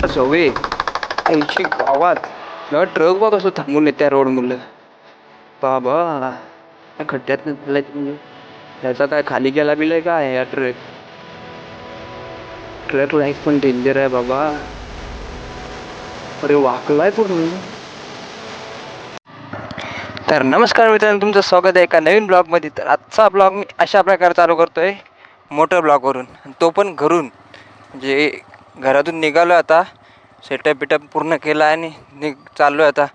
सवय ऐंशी गावात. ना ट्रक बघ कसं थांबून येत्या रोड मुलं बाबा या खड्ड्यात झालंय म्हणजे. त्याचा काय खाली गेला बिलाय काय या ट्रक ट्रक लाईफ पण डेंजर आहे बाबा. अरे वाकलाय पूर्ण तर नमस्कार मित्रांनो तुमचं स्वागत आहे एका नवीन ब्लॉगमध्ये तर आजचा ब्लॉग मी अशा प्रकारे चालू करतोय. मोटर ब्लॉगवरून तो पण घरून. म्हणजे घरातून निघालो आता. सेटअप बिटअप पूर्ण केला आणि निघ चाललो आहे आता.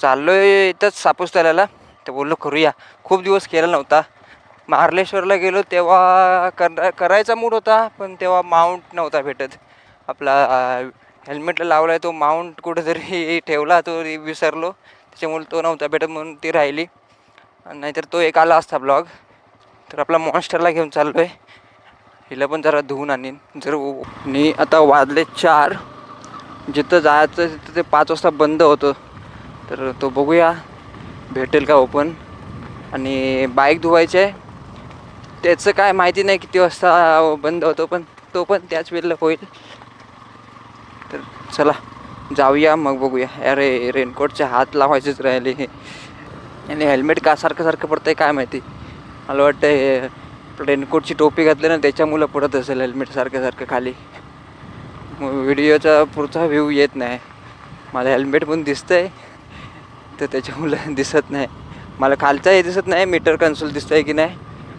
चाललो आहे इथंच सापूस तळ्याला तर बोललो करूया. खूप दिवस केला नव्हता. महार्लेश्वरला गेलो तेव्हा कर करायचा मूड होता पण तेव्हा माउंट नव्हता भेटत. आपला हेल्मेटला लावला आहे तो माउंट कुठेतरी ठेवला तो विसरलो. त्याच्यामुळे तो नव्हता भेटत म्हणून ती राहिली. आणि नाहीतर तो एक आला असता ब्लॉग तर आपला मॉन्स्टरला घेऊन चाललो आहे हिला पण जरा धुवून आणीन. जर मी आणि आता वाजले चार जिथं जायचं तिथं ते पाच वाजता बंद होतं. तर तो बघूया भेटेल का ओपन आणि बाईक धुवायची आहे. त्याचं काय माहिती नाही किती वाजता बंद होतो पण तो पण त्याच वेळेला होईल. तर चला जाऊया मग बघूया. अरे रेनकोटचे हात लावायचेच राहिले. आणि हेल्मेट का सारखं सारखं आहे काय माहिती. मला वाटतं रेनकोटची टोपी घातली ना त्याच्यामुळं पडत असेल हेल्मेट सारखं सारखं खाली. मग व्हिडिओचा पुढचा व्ह्यू येत नाही. मला हेल्मेट पण दिसतंय तर त्याच्यामुळं दिसत नाही. मला खालचा हे दिसत नाही मीटर कन्सोल दिसतंय की नाही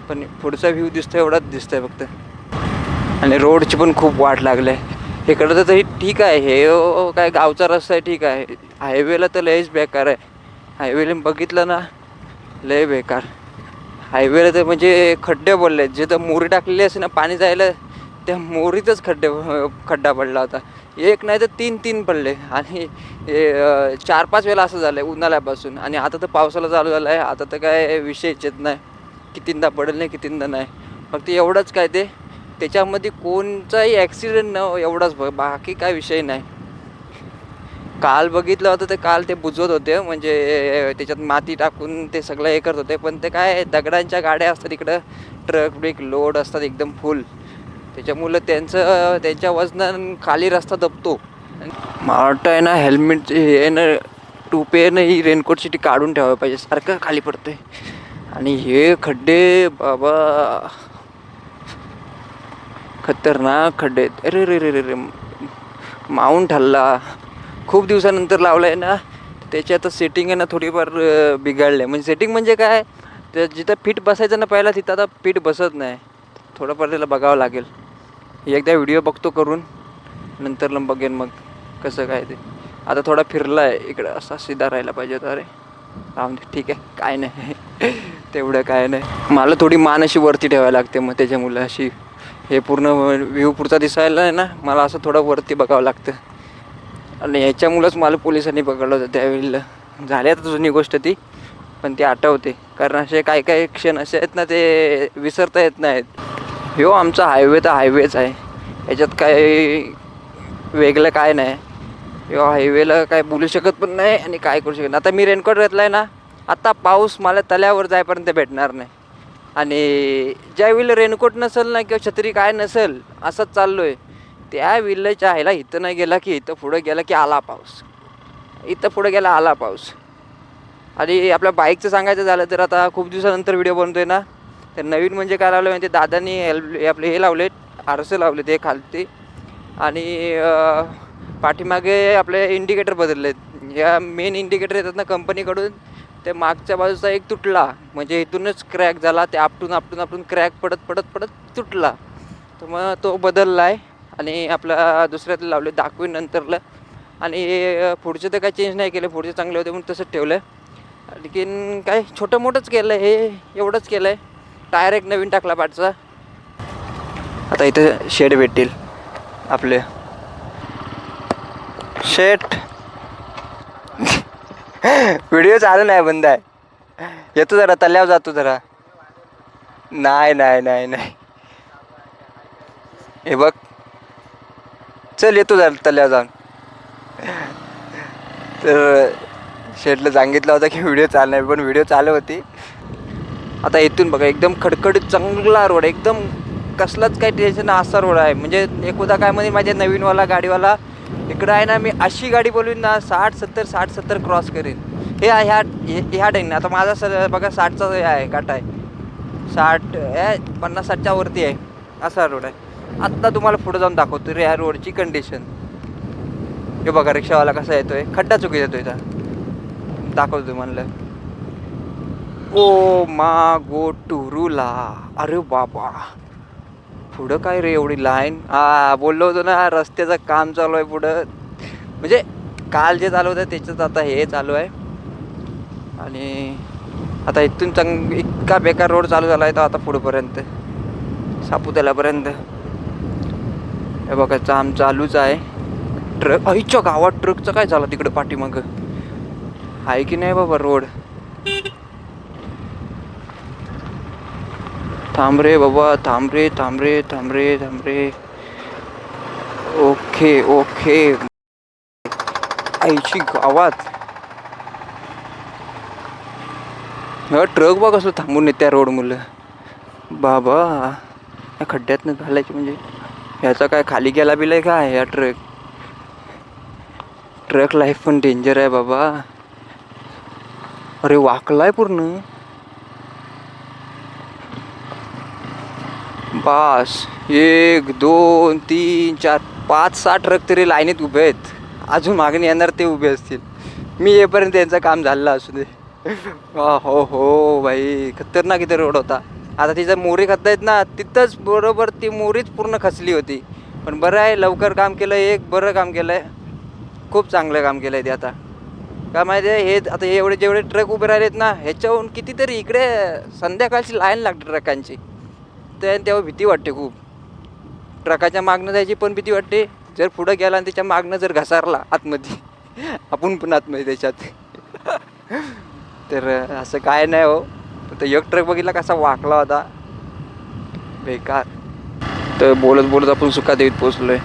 पण पुढचा व्ह्यू दिसतोय एवढाच दिसतंय फक्त. आणि रोडची पण खूप वाट लागली आहे इकडं तर तरी ठीक आहे हे हो, हो, काय गावचा रस्ता आहे ठीक आहे. हायवेला तर लयच बेकार आहे. हायवेला बघितलं ना लय बेकार. हायवेला तर म्हणजे खड्डे पडले जे तर मोरी टाकलेली असते ना पाणी जायला त्या मोरीतच खड्डे खड्डा पडला होता. एक नाही तर तीन तीन पडले. आणि चार पाच वेळा असं झालं आहे उन्हाळ्यापासून. आणि आता तर पावसाला चालू झाला आहे आता तर काय विषयच येत नाही. कितींदा पडेल नाही कितींदा नाही. फक्त एवढंच काय ते त्याच्यामध्ये कोणताही ॲक्सिडेंट न एवढाच बाकी काय विषय नाही. काल बघितलं होतं ते काल ते बुजवत होते म्हणजे त्याच्यात माती टाकून ते सगळं हे करत होते पण ते काय दगडांच्या गाड्या असतात इकडं ट्रक ब्रेक लोड असतात एकदम फुल. त्याच्यामुळं त्यांचं त्यांच्या वजनानं खाली रस्ता दबतो. मला वाटतं आहे ना हेल्मेट हे ना टोपी ही रेनकोटची ती काढून ठेवायला पाहिजे सारखं खाली पडतंय. आणि हे खड्डे बाबा. खतरनाक खड्डे अरे रे रे रे रे माऊंट हल्ला. खूप दिवसानंतर लावलं आहे ना त्याची आता सेटिंग आहे ना थोडीफार बिघडलं आहे म्हणजे सेटिंग म्हणजे काय? तर जिथं पीठ बसायचं ना पहिला तिथं आता पीठ बसत नाही. थोडंफार त्याला बघावं लागेल. एकदा व्हिडिओ बघतो करून नंतर मग बघेन मग कसं काय ते. आता थोडा फिरला आहे इकडं असा सीधा राहायला पाहिजे होता. अरे राहून दे ठीक आहे. काय नाही. तेवढं काय नाही. मला थोडी मान अशी वरती ठेवायला लागते मग त्याच्यामुळं अशी हे पूर्ण व्ह्यू पुरता दिसायला आहे ना मला असं थोडं वरती बघावं लागतं. आणि ह्याच्यामुळंच मला पोलिसांनी पकडलं होतं. त्यावेळेला झाली आता जुनी गोष्ट ती पण ती आठवते. कारण असे काही काही क्षण असे आहेत ना ते विसरता येत नाहीत. ह्यो आमचा हायवे तर हायवेच आहे. याच्यात काही वेगळं काय नाही. ह्यो हायवेला काय बोलू शकत पण नाही आणि काय करू शकत नाही. आता मी रेनकोट घेतला आहे ना आता पाऊस मला तल्यावर जायपर्यंत भेटणार नाही. आणि ज्यावेळी रेनकोट नसेल ना किंवा छत्री काय नसेल असंच चाललो आहे त्या विल्लेच्या ह्याला इथं नाही गेला की इथं पुढं गेला की आला पाऊस. इथं पुढं गेला आला पाऊस. आणि आपल्या बाईकचं सांगायचं झालं तर आता खूप दिवसानंतर व्हिडिओ बनतोय ना. तर नवीन म्हणजे काय लावलं म्हणजे दादानी हेल्प आपले हे लावले आरसे लावले ते खालते. आणि पाठीमागे आपले इंडिकेटर बदललेत. या मेन इंडिकेटर येतात ना कंपनीकडून ते मागच्या बाजूचा एक तुटला. म्हणजे इथूनच क्रॅक झाला. ते आपटून आपटून आपटून क्रॅक पडत पडत पडत तुटला. तर मग तो बदलला आहे आणि आपला दुसऱ्यात लावले दाखवीन नंतरला. आणि पुढचं पुढचे तर काय चेंज नाही केलं पुढचे चांगले होते म्हणून तसंच ठेवलं आहे आणखीन काय छोटं मोठंच केलं आहे हे एवढंच केलं आहे टायर एक नवीन टाकला पाठचा. आता इथं शेड भेटतील आपले. शेट व्हिडिओ चालू नाही बंद आहे. येतो जरा तल्यावर जातो जरा. नाही नाही नाही नाही. हे बघ. चल येतो जरा तल्यावर जाऊन तर शेटला सांगितलं होतं की व्हिडिओ चालणार पण व्हिडिओ चालू होती. आता इथून बघा एकदम खडखड चांगला रोड एकदम कसलाच काही टेन्शन असा रोड आहे. म्हणजे एकदा काय म्हणजे माझ्या नवीनवाला गाडीवाला इकडं आहे ना मी अशी गाडी बोलवीन ना साठ सत्तर साठ सत्तर क्रॉस करेन. हे आहे ह्या ह्या टाईम आता माझा सर बघा साठचा हे आहे काटा आहे. साठ हे पन्नास साठच्या वरती आहे. असा रोड आहे. आत्ता तुम्हाला पुढे जाऊन दाखवतो रे या रोडची कंडिशन हे बघा रिक्षावाला कसा येतोय? खड्डा चुकी येतोय इथं. दाखवतो म्हणलं ओ मा गो टुरूला अरे बाबा. पुढं काय रे एवढी लाईन हा बोललो होतो ना रस्त्याचं काम चालू आहे पुढं. म्हणजे काल जे चालू होतं त्याच्यात आता हे चालू आहे. आणि आता इथून चांग इतका बेकार रोड चालू झाला आहे तर आता पुढंपर्यंत. सापुतल्यापर्यंत हे बघा काम चालूच आहे. ट्रक आईच्या गावात ट्रकचं काय झालं तिकडं पाठीमागं? आहे की नाही बाबा रोड? थांब रे बाबा थांब रे थांब रे थांब रे थांब रे. Okay okay. आईची गावात. हा ट्रक बघ असं थांबून येते रोड मुलं बाबा या खड्ड्यातनं घालायची म्हणजे ह्याचा काय खाली गेला बिलाय काय? या ट्रक ट्रक लाईफ पण डेंजर आहे बाबा. अरे वाकलाय पूर्ण. बास. एक दोन तीन चार पाच सहा ट्रक तरी लाईनीत उभे आहेत. अजून मागणी येणार ते उभे असतील. मी येपर्यंत यांचं काम झालं असू दे. हो हो भाई खतरनाक इथे रोड होता. आता तिचं मोरी खत आहेत ना तिथंच बरोबर ती मोरीच पूर्ण खचली होती. पण बरं आहे लवकर काम केलं एक बरं काम केलं आहे खूप चांगलं काम केलं आहे ते आता. काय माहिती आहे हे आता हे एवढे जेवढे ट्रक उभे राहिलेत ना ह्याच्याहून कितीतरी इकडे संध्याकाळची लाईन लागते ट्रकांची. तर तेव्हा भीती वाटते खूप. ट्रकाच्या मागणं जायची पण भीती वाटते. जर पुढं गेला आणि त्याच्या मागणं जर घसारला आतमध्ये. आपण पण आतमध्ये त्याच्यात. तर असं काय नाही हो. तर एक ट्रक बघितला कसा वाकला होता. बेकार. तर बोलत बोलत आपण सुखादेवीत पोचलोय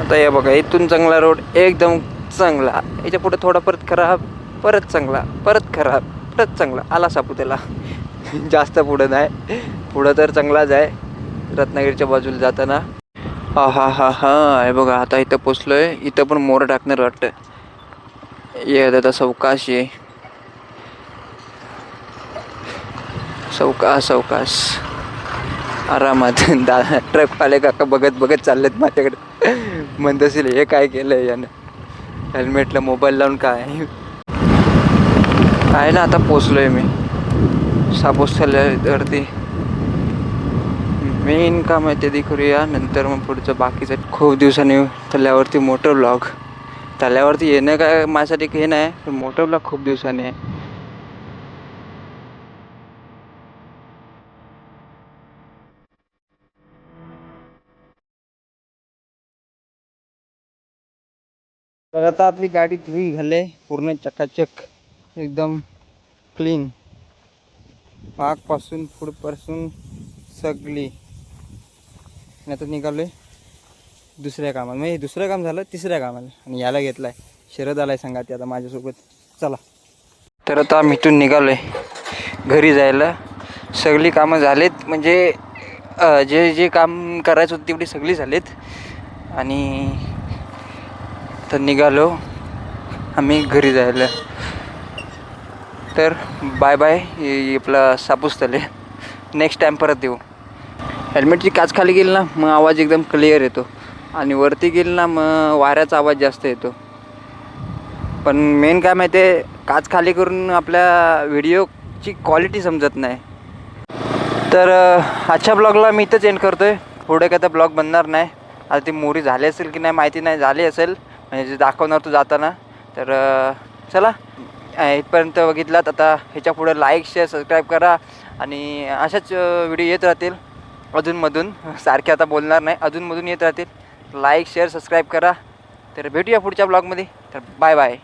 आता हे बघा इथून चांगला रोड एकदम चांगला. याच्यापुढे थोडा परत खराब परत चांगला परत खराब परत चांगला. आला सापुतेला जास्त पुढं नाही. पुढं तर चांगलाच आहे. रत्नागिरीच्या बाजूला जाताना. हा हा हा हा. हे बघा आता इथं पोचलोय इथं पण मोर टाकणार वाटतं. ये आता सावकाश आहे. सावकाश सावकाश आरामात. दा ट्रकवाले काका बघत बघत चाललेत माझ्याकडे. म्हणत असेल हे काय केलं आहे यानं? हेल्मेटला मोबाईल लावून काय? आहे ना आता पोचलो आहे मी सापोस्थल्यावरती मेन काम आहे ते करूया नंतर मग पुढचं बाकीचं. खूप दिवसांनी तल्यावरती मोटर ब्लॉग तल्यावरती येणं काय माझ्यासाठी हे नाही पण मोटर ब्लॉग खूप दिवसांनी आहे. तर आता आपली गाडी धुई घाले पूर्ण चकाचक एकदम क्लीन पाकपासून पुढपासून सगळी आणि आता निघालोय दुसऱ्या कामाला। म्हणजे दुसरं काम झालं तिसऱ्या कामाला। आणि याला घेतलाय. शरद आलाय सांगा ते आता माझ्यासोबत. चला. तर आता आम्ही इथून निघालोय. घरी जायला. सगळी कामं झालेत. म्हणजे जे जे काम करायचं होतं तेवढी सगळी झालीत. आणि तर निघालो. आम्ही घरी जायला. तर बाय बाय आपलं आपला सापूस तले नेक्स्ट टाईम परत येऊ. हेल्मेटची काच खाली गेली ना मग आवाज एकदम क्लिअर येतो. आणि वरती गेली ना मग वाऱ्याचा आवाज जास्त येतो. पण मेन काय माहिती आहे काच खाली करून आपल्या व्हिडिओची क्वालिटी समजत नाही. तर आजच्या ब्लॉगला मी इथंच एंड करतो आहे पुढे काय तर ब्लॉग बनणार नाही. आता ती मोरी झाली असेल की नाही माहिती नाही झाली असेल. म्हणजे जे दाखवणार तू जाताना तर चला. इथपर्यंत बघितलात. आता ह्याच्या पुढे लाईक शेअर सबस्क्राईब करा. आणि अशाच व्हिडिओ येत राहतील. अधूनमधून सारखे आता बोलणार नाही. अधूनमधून येत राहतील. लाईक शेअर सबस्क्राईब करा. तर भेटूया पुढच्या ब्लॉगमध्ये तर बाय बाय